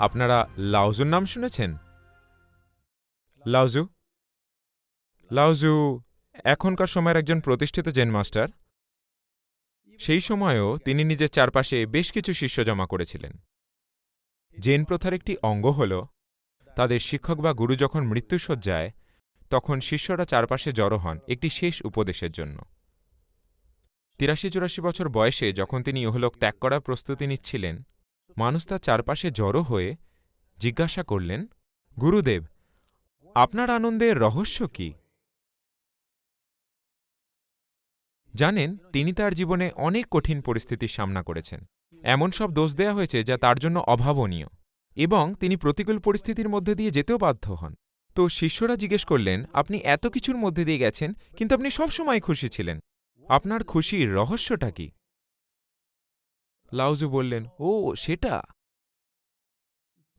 আপনারা লাউজুর নাম শুনেছেন? লাউজু? লাউজু এখনকার সময়ের একজন প্রতিষ্ঠিত জেন মাস্টার। সেই সময়েও তিনি নিজের চারপাশে বেশ কিছু শিষ্য জমা করেছিলেন। জেন প্রথার একটি অঙ্গ হল, তাদের শিক্ষক বা গুরু যখন মৃত্যুসজ্জায় তখন শিষ্যরা চারপাশে জড়ো হন একটি শেষ উপদেশের জন্য। তিরাশি চুরাশি বছর বয়সে যখন তিনি ইহলোক ত্যাগ করার প্রস্তুতি নিচ্ছিলেন মানুষ তার চারপাশে জড়ো হয়ে জিজ্ঞাসা করলেন, গুরুদেব, আপনার আনন্দের রহস্য কি? জানেন, তিনি তার জীবনে অনেক কঠিন পরিস্থিতির সামনা করেছেন। এমন সব দোষ দেয়া হয়েছে যা তার জন্য অভাবনীয় এবং তিনি প্রতিকূল পরিস্থিতির মধ্যে দিয়ে যেতেও বাধ্য হন। তো শিষ্যরা জিজ্ঞেস করলেন, আপনি এত কিছুর মধ্যে দিয়ে গেছেন, কিন্তু আপনি সবসময় খুশি ছিলেন। আপনার খুশির রহস্যটা কি? লাউজু বললেন, ও, সেটা?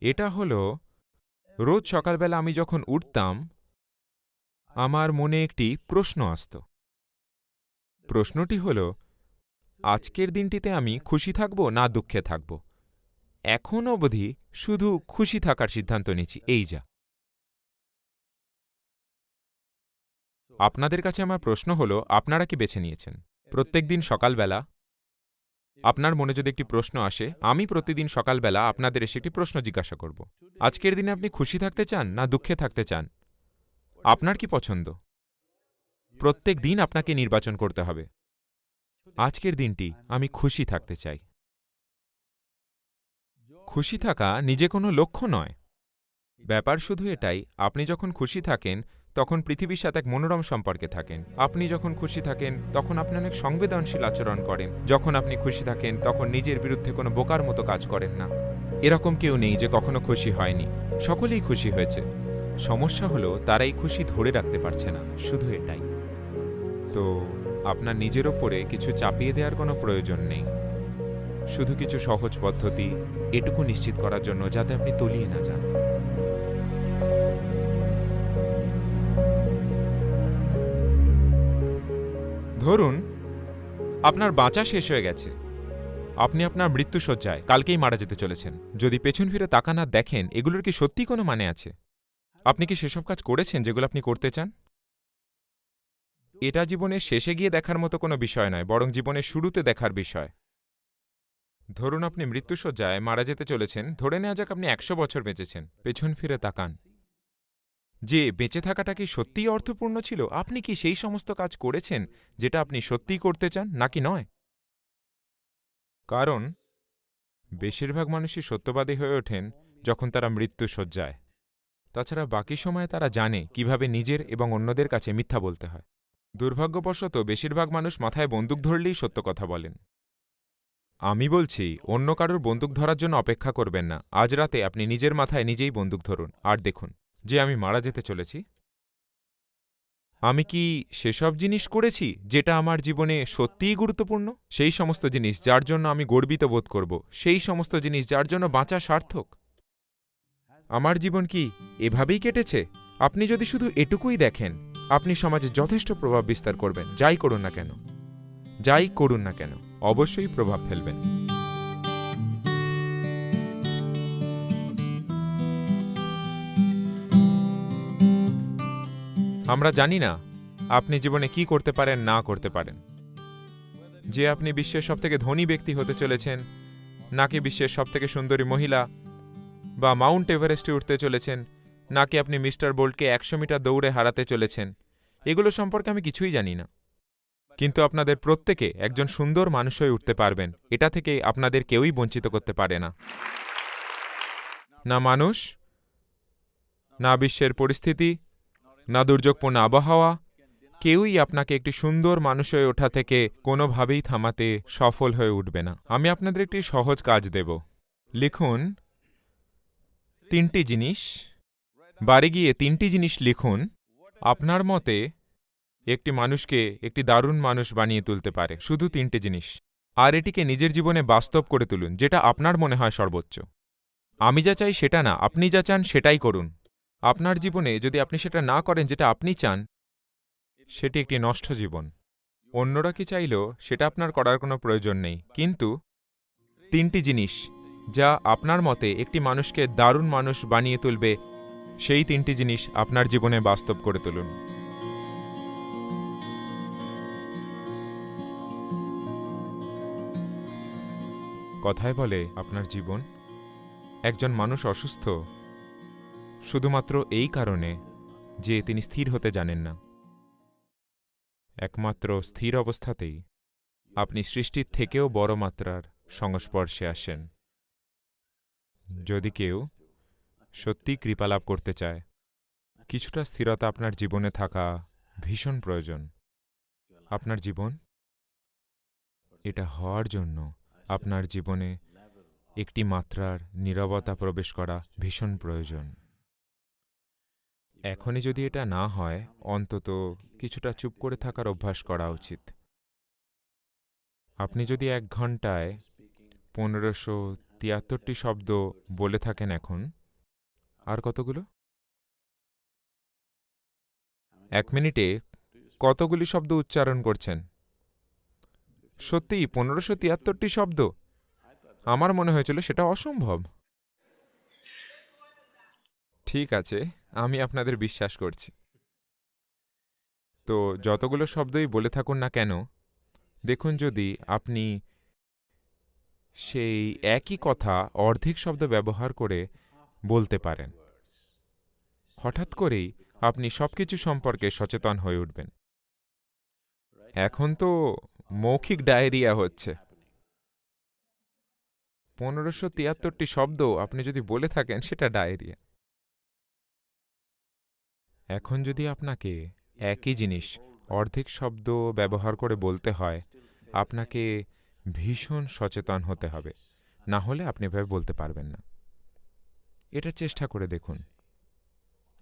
এটা হল, রোজ সকালবেলা আমি যখন উঠতাম, আমার মনে একটি প্রশ্ন আসত। প্রশ্নটি হল, আজকের দিনটিতে আমি খুশি থাকব না দুঃখে থাকব? এখন অবধি শুধু খুশি থাকার সিদ্ধান্ত নিচ্ছি এই যা। আপনাদের কাছে আমার প্রশ্ন হল, আপনারা কি বেছে নিয়েছেন? প্রত্যেক দিন সকালবেলা আপনার মনে যদি একটি প্রশ্ন আসে, আমি প্রতিদিন সকালবেলা আপনাদের এসে একটি প্রশ্ন জিজ্ঞাসা করব। আজকের দিনে আপনি খুশি থাকতে চান না দুঃখে থাকতে চান? আপনার কি পছন্দ? প্রত্যেক দিন আপনাকে নির্বাচন করতে হবে। আজকের দিনটি আমি খুশি থাকতে চাই। খুশি থাকা নিজে কোনো লক্ষ্য নয়। ব্যাপার শুধু এটাই, আপনি যখন খুশি থাকেন তখন পৃথিবীর সাথে এক মনোরম সম্পর্কে থাকেন। আপনি যখন খুশি থাকেন, তখন আপনি অনেক সংবেদনশীল আচরণ করেন। যখন আপনি খুশি থাকেন, তখন নিজের বিরুদ্ধে কোনো বোকার মতো কাজ করেন না। এরকম কেউ নেই যে কখনো খুশি হয়নি। সকলেই খুশি হয়েছে। সমস্যা হলো, তারা এই খুশি ধরে রাখতে পারছে না। শুধু এটাই। তো, আপনার নিজের ওপরে কিছু চাপিয়ে দেওয়ার কোনো প্রয়োজন নেই। শুধু কিছু সহজ পদ্ধতি, এটুকু নিশ্চিত করার জন্য যাতে আপনি তলিয়ে না যান। ধরুন, আপনার বাঁচা শেষ হয়ে গেছে। আপনি আপনার মৃত্যুসজ্জায় কালকেই মারা যেতে চলেছেন। যদি পেছন ফিরে তাকান দেখেন, এগুলোর কি সত্যি কোনো মানে আছে? আপনি কি সেসব কাজ করেছেন যেগুলো আপনি করতে চান? এটা জীবনের শেষে গিয়ে দেখার মতো কোনো বিষয় নয়, বরং জীবনের শুরুতে দেখার বিষয়। ধরুন আপনি মৃত্যুসজ্জায় মারা যেতে চলেছেন, ধরে নেওয়া যাক আপনি একশো বছর বেঁচেছেন। পেছন ফিরে তাকান। যে বেঁচে থাকাটা কি সত্যিই অর্থপূর্ণ ছিল? আপনি কি সেই সমস্ত কাজ করেছেন যেটা আপনি সত্যিই করতে চান, নাকি নয়? কারণ বেশিরভাগ মানুষই সত্যবাদী হয়ে ওঠেন যখন তারা মৃত্যু মৃত্যুসজ্জায় তাছাড়া বাকি সময়ে তারা জানে কীভাবে নিজের এবং অন্যদের কাছে মিথ্যা বলতে হয়। দুর্ভাগ্যবশত বেশিরভাগ মানুষ মাথায় বন্দুক ধরলেই সত্য কথা বলেন। আমি বলছি, অন্য কারোর বন্দুক ধরার জন্য অপেক্ষা করবেন না। আজ রাতে আপনি নিজের মাথায় নিজেই বন্দুক ধরুন। আর দেখুন। যে আমি মারা যেতে চলেছি? আমি কি সেসব জিনিস করেছি যেটা আমার জীবনে সত্যিই গুরুত্বপূর্ণ? সেই সমস্ত জিনিস যার জন্য আমি গর্বিত বোধ করব, সেই সমস্ত জিনিস যার জন্য বাঁচা সার্থক। আমার জীবন কি এভাবেই কেটেছে? আপনি যদি শুধু এটুকুই দেখেন, আপনি সমাজে যথেষ্ট প্রভাব বিস্তার করবেন, যাই করুন না কেন। যাই করুন না কেন, অবশ্যই প্রভাব ফেলবেন। আমরা জানি না আপনি জীবনে কি করতে পারেন, না করতে পারেন। যে আপনি বিশ্বের সবথেকে ধনী ব্যক্তি হতে চলেছেন, নাকি বিশ্বের সবথেকে সুন্দরী মহিলা, বা মাউন্ট এভারেস্টে উঠতে চলেছেন, নাকি আপনি মিস্টার বোল্টকে একশো মিটার দৌড়ে হারাতে চলেছেন, এগুলো সম্পর্কে আমি কিছুই জানি না। কিন্তু আপনাদের প্রত্যেকে একজন সুন্দর মানুষ হয়ে উঠতে পারবেন, এটা থেকে আপনাদের কেউই বঞ্চিত করতে পারে না। না মানুষ, না বিশ্বের পরিস্থিতি না দুর্যোগপূর্ণ আবহাওয়া, কেউই আপনাকে একটি সুন্দর মানুষ হয়ে ওঠা থেকে কোনোভাবেই থামাতে সফল হয়ে উঠবে না। আমি আপনাদের একটি সহজ কাজ দেব। লিখুন তিনটি জিনিস, বাড়ি গিয়ে তিনটি জিনিস লিখুন, আপনার মতে একটি মানুষকে একটি দারুণ মানুষ বানিয়ে তুলতে পারে। শুধু তিনটি জিনিস। আর এটিকে নিজের জীবনে বাস্তব করে তুলুন, যেটা আপনার মনে হয় সর্বোচ্চ। আমি যা চাই সেটা না, আপনি যা চান সেটাই করুন। আপনার জীবনে যদি আপনি সেটা না করেন যেটা আপনি চান, সেটি একটি নষ্ট জীবন। অন্যরা কি চাইলেও সেটা আপনার করার কোনো প্রয়োজন নেই। কিন্তু তিনটি জিনিস যা আপনার মতে একটি মানুষকে দারুণ মানুষ বানিয়ে তুলবে, সেই তিনটি জিনিস আপনার জীবনে বাস্তব করে তুলুন। কথায় বলে, আপনার জীবন, একজন মানুষ অসুস্থ শুধুমাত্র এই কারণে যে তিনি স্থির হতে জানেন না। একমাত্র স্থির অবস্থাতেই আপনি সৃষ্টির থেকেও বড় মাত্রার সংস্পর্শে আসেন। যদি কেউ সত্যি কৃপালাভ করতে চায়, কিছুটা স্থিরতা আপনার জীবনে থাকা ভীষণ প্রয়োজন। আপনার জীবন এটা হওয়ার জন্য আপনার জীবনে একটি মাত্রার নীরবতা প্রবেশ করা ভীষণ প্রয়োজন। এখনই যদি এটা না হয়, অন্তত কিছুটা চুপ করে থাকার অভ্যাস করা উচিত। আপনি যদি এক ঘন্টায় পনেরোশো তিয়াত্তরটি শব্দ বলে থাকেন এখন, আর কতগুলো? এক মিনিটে কতগুলি শব্দ উচ্চারণ করছেন? সত্যিই পনেরোশো তিয়াত্তরটি শব্দ? আমার মনে হয়েছিল সেটা অসম্ভব। ঠিক আছে। আমি আপনাদের বিশ্বাস করছি। তো যতগুলো শব্দই বলে থাকুন না কেন দেখুন যদি আপনি সেই একই কথা অর্ধেক শব্দ ব্যবহার করে বলতে পারেন। হঠাৎ করেই আপনি সব কিছু সম্পর্কে সচেতন হয়ে উঠবেন। এখন তো মৌখিক ডায়েরিয়া হচ্ছে। পনেরোশো তিয়াত্তরটি শব্দ আপনি যদি বলে থাকেন সেটা ডায়রিয়া। এখন যদি আপনাকে একই জিনিস, অর্ধেক শব্দ ব্যবহার করে বলতে হয়, আপনাকে ভীষণ সচেতন হতে হবে। না হলে আপনি এভাবে বলতে পারবেন না। এটা চেষ্টা করে দেখুন।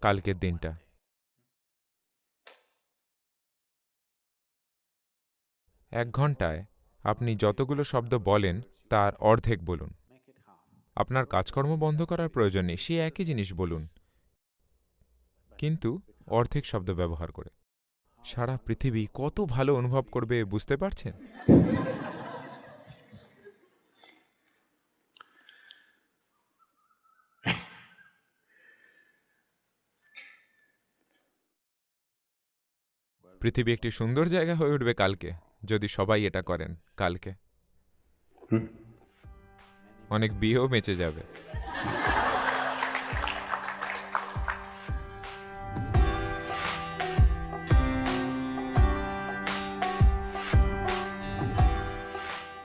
কালকের দিনটা। এক ঘন্টায় আপনি যতগুলো শব্দ বলেন, তার অর্ধেক বলুন। আপনার কাজকর্ম বন্ধ করার প্রয়োজন নেই, সে একই জিনিস বলুন। কিন্তু অর্ধেক শব্দ ব্যবহার করে। সারা পৃথিবী কত ভালো অনুভব করবে বুঝতে পারছেন? পৃথিবী একটি সুন্দর জায়গা হয়ে উঠবে কালকে যদি সবাই এটা করেন কালকে। অনেক বিয়েও বেঁচে যাবে।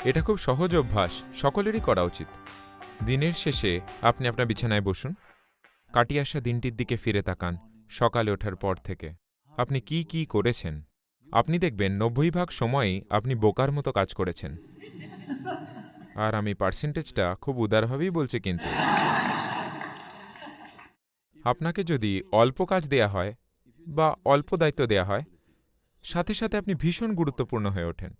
এটা খুব সহজ অভ্যাস, সকলেরই করা উচিত। দিনের শেষে আপনি আপনার বিছানায় বসুন। কাটিয়ে আসা দিনটির দিকে ফিরে তাকান, সকালে ওঠার পর থেকে। আপনি কি কি করেছেন? আপনি দেখবেন নব্বই ভাগ সময়ই আপনি বোকার মতো কাজ করেছেন। আর আমি পার্সেন্টেজটা খুব উদারভাবেই বলছি কিন্তু। আপনাকে যদি অল্প কাজ দেয়া হয় বা অল্প দায়িত্ব দেয়া হয়, সাথে সাথে আপনি ভীষণ গুরুত্বপূর্ণ হয়ে ওঠেন।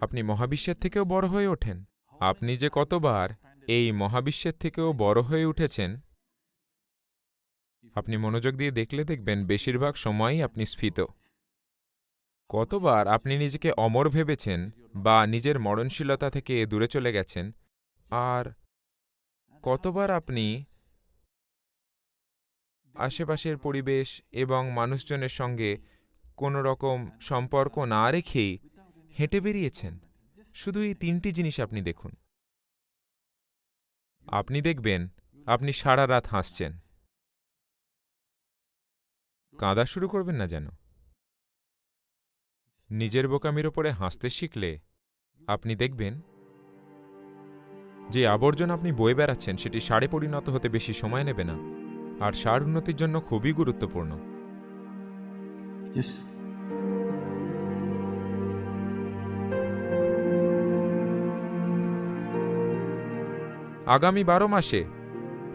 আপনি মহাবিশ্বের থেকেও বড় হয়ে ওঠেন। আপনি যে কতবার এই মহাবিশ্বের থেকেও বড় হয়ে উঠেছেন, আপনি মনোযোগ দিয়ে দেখলে দেখবেন বেশিরভাগ সময়ই আপনি স্ফীত। কতবার আপনি নিজেকে অমর ভেবেছেন বা নিজের মরণশীলতা থেকে দূরে চলে গেছেন, আর কতবার আপনি আশেপাশের পরিবেশ এবং মানুষজনের সঙ্গে কোনো রকম সম্পর্ক না রেখেই হেঁটে বেরিয়েছেন। শুধু এই তিনটি জিনিস আপনি দেখুন। আপনি দেখবেন, আপনি সারা রাত হাসছেন। কাঁদা শুরু করবেন না যেন। নিজের বোকামির ওপরে হাসতে শিখলে আপনি দেখবেন যে আবর্জনা আপনি বয়ে বেড়াচ্ছেন, সেটি সারে পরিণত হতে বেশি সময় নেবে না। আর সার উন্নতির জন্য খুবই গুরুত্বপূর্ণ। আগামী বারো মাসে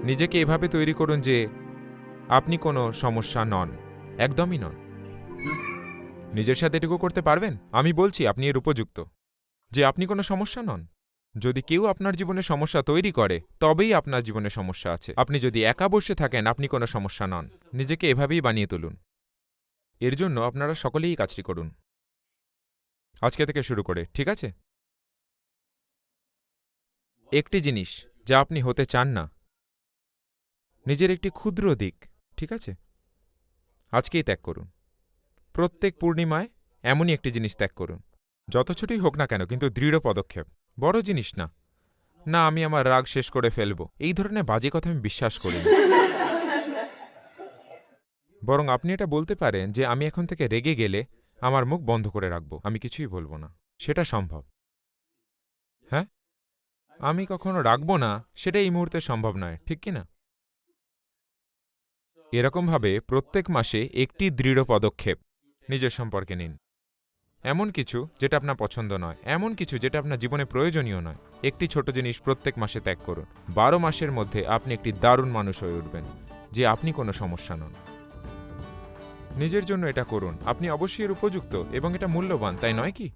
নিজেকে এভাবে তৈরি করুন যে আপনি কোনো সমস্যা নন, একদমই নন। নিজের সাথে এটুকু করতে পারবেন? আমি বলছি, আপনি এর উপযুক্ত। যে আপনি কোনো সমস্যা নন। যদি কেউ আপনার জীবনে সমস্যা তৈরি করে, তবেই আপনার জীবনে সমস্যা আছে। আপনি যদি একা বসে থাকেন, আপনি কোনো সমস্যা নন। নিজেকে এভাবেই বানিয়ে তুলুন। এর জন্য আপনারা সকলেই কাজটি করুন। আজকে থেকে শুরু করে, ঠিক আছে? একটি জিনিস যা আপনি হতে চান না। নিজের একটি ক্ষুদ্র দিক, ঠিক আছে? আজকেই ত্যাগ করুন। প্রত্যেক পূর্ণিমায় এমনই একটি জিনিস ত্যাগ করুন। যত ছোটই হোক না কেন, কিন্তু দৃঢ় পদক্ষেপ। বড় জিনিস না। না, আমি আমার রাগ শেষ করে ফেলব। এই ধরনের বাজে কথা আমি বিশ্বাস করি না। বরং আপনি এটা বলতে পারেন যে, আমি এখন থেকে রেগে গেলে আমার মুখ বন্ধ করে রাখব। আমি কিছুই বলব না। সেটা সম্ভব। হ্যাঁ? আমি কখনো রাখব না, সেটা এই মুহূর্তে সম্ভব নয়, ঠিক কি না? এরকমভাবে প্রত্যেক মাসে একটি দৃঢ় পদক্ষেপ নিজের সম্পর্কে নিন। এমন কিছু যেটা আপনার পছন্দ নয়, এমন কিছু যেটা আপনার জীবনে প্রয়োজনীয় নয়। একটি ছোট জিনিস প্রত্যেক মাসে ত্যাগ করুন। বারো মাসের মধ্যে আপনি একটি দারুণ মানুষ হয়ে উঠবেন, যে আপনি কোনো সমস্যা নন। নিজের জন্য এটা করুন। আপনি অবশ্যই এর উপযুক্ত এবং এটা মূল্যবান, তাই নয় কি?